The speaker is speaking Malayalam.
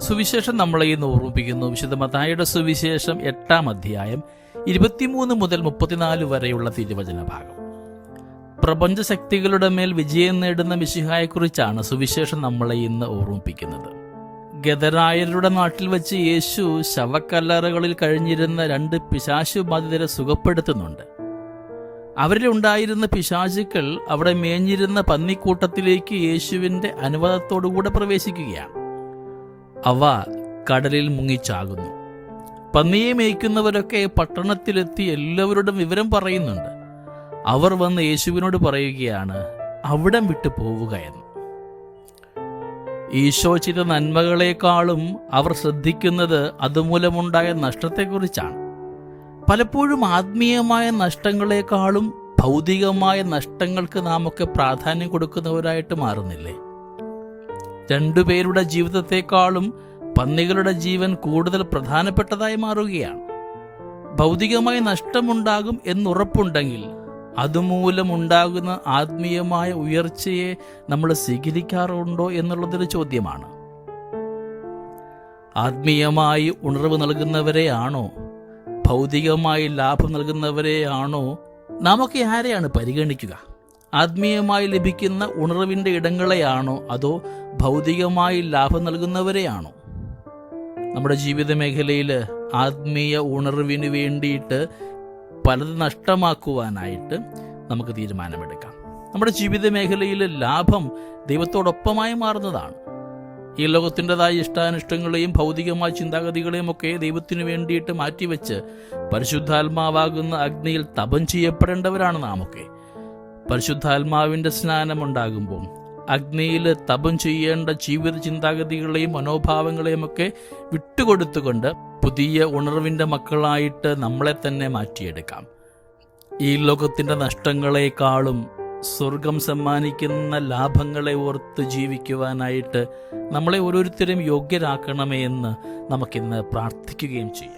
സുവിശേഷം നമ്മളെ ഇന്ന് ഓർമ്മിപ്പിക്കുന്നു. വിശുദ്ധ മത്തായിയുടെ സുവിശേഷം എട്ടാം അധ്യായം ഇരുപത്തിമൂന്ന് മുതൽ മുപ്പത്തിനാല് വരെയുള്ള തിരുവചന ഭാഗം പ്രപഞ്ച ശക്തികളുടെ മേൽ വിജയം നേടുന്ന മിശിഹായെക്കുറിച്ചാണ് സുവിശേഷം നമ്മളെ ഇന്ന് ഓർമ്മിപ്പിക്കുന്നത്. ഗതരായരുടെ നാട്ടിൽ വെച്ച് യേശു ശവക്കല്ലറകളിൽ കഴിഞ്ഞിരുന്ന രണ്ട് പിശാശു ബാധിതരെ സുഖപ്പെടുത്തുന്നുണ്ട്. അവരിലുണ്ടായിരുന്ന പിശാചുക്കൾ അവിടെ മേഞ്ഞിരുന്ന പന്നിക്കൂട്ടത്തിലേക്ക് യേശുവിന്റെ അനുവാദത്തോടുകൂടെ പ്രവേശിക്കുകയാണ്. അവ കടലിൽ മുങ്ങിച്ചാകുന്നു. പന്നിയെ മേയ്ക്കുന്നവരൊക്കെ പട്ടണത്തിലെത്തി എല്ലാവരോടും വിവരം പറയുന്നുണ്ട്. അവർ വന്ന് യേശുവിനോട് പറയുകയാണ് അവിടം വിട്ടു പോവുക എന്ന്. ഈശോ നന്മകളെക്കാളും അവർ ശ്രദ്ധിക്കുന്നത് അതുമൂലമുണ്ടായ നഷ്ടത്തെക്കുറിച്ചാണ്. പലപ്പോഴും ആത്മീയമായ നഷ്ടങ്ങളെക്കാളും ഭൗതികമായ നഷ്ടങ്ങൾക്ക് നാം ഒക്കെ പ്രാധാന്യം കൊടുക്കുന്നവരായിട്ട് മാറുന്നില്ലേ? രണ്ടുപേരുടെ ജീവിതത്തെക്കാളും പന്നികളുടെ ജീവൻ കൂടുതൽ പ്രധാനപ്പെട്ടതായി മാറുകയാണ്. ഭൗതികമായ നഷ്ടമുണ്ടാകും എന്നുറപ്പുണ്ടെങ്കിൽ അതുമൂലമുണ്ടാകുന്ന ആത്മീയമായ ഉയർച്ചയെ നമ്മൾ സ്വീകരിക്കാറുണ്ടോ എന്നുള്ളതൊരു ചോദ്യമാണ്. ആത്മീയമായി ഉണർവ് നൽകുന്നവരെയാണോ ഭൗതികമായി ലാഭം നൽകുന്നവരെയാണോ നാമൊക്കെ ആരെയാണ് പരിഗണിക്കുക? ആത്മീയമായി ലഭിക്കുന്ന ഉണർവിന്റെ ഇടങ്ങളെയാണോ അതോ ഭൗതികമായി ലാഭം നൽകുന്നവരെയാണോ? നമ്മുടെ ജീവിത മേഖലയിൽ ആത്മീയ ഉണർവിന് വേണ്ടിയിട്ട് പലത് നഷ്ടമാക്കുവാനായിട്ട് നമുക്ക് തീരുമാനമെടുക്കാം. നമ്മുടെ ജീവിത മേഖലയിൽ ലാഭം ദൈവത്തോടൊപ്പമായി മാറുന്നതാണ്. ഈ ലോകത്തിന്റെതായ ഇഷ്ടാനിഷ്ടങ്ങളെയും ഭൗതികമായ ചിന്താഗതികളെയും ഒക്കെ ദൈവത്തിനു വേണ്ടിയിട്ട് മാറ്റിവെച്ച് പരിശുദ്ധാത്മാവാകുന്ന അഗ്നിയിൽ തപം ചെയ്യപ്പെടേണ്ടവരാണ് നാമൊക്കെ. പരിശുദ്ധാത്മാവിന്റെ സ്നാനമുണ്ടാകുമ്പോൾ അഗ്നിയിൽ തപം ചെയ്യേണ്ട ജീവിത ചിന്താഗതികളെയും മനോഭാവങ്ങളെയും ഒക്കെ വിട്ടുകൊടുത്തുകൊണ്ട് പുതിയ ഉണർവിന്റെ മക്കളായിട്ട് നമ്മളെ തന്നെ മാറ്റിയെടുക്കാം. ഈ ലോകത്തിന്റെ നഷ്ടങ്ങളെക്കാളും സ്വർഗം സമ്മാനിക്കുന്ന ലാഭങ്ങളെ ഓർത്ത് ജീവിക്കുവാനായിട്ട് നമ്മളെ ഓരോരുത്തരും യോഗ്യരാക്കണമേ എന്ന് നമുക്കിന്ന് പ്രാർത്ഥിക്കുകയും ചെയ്യാം.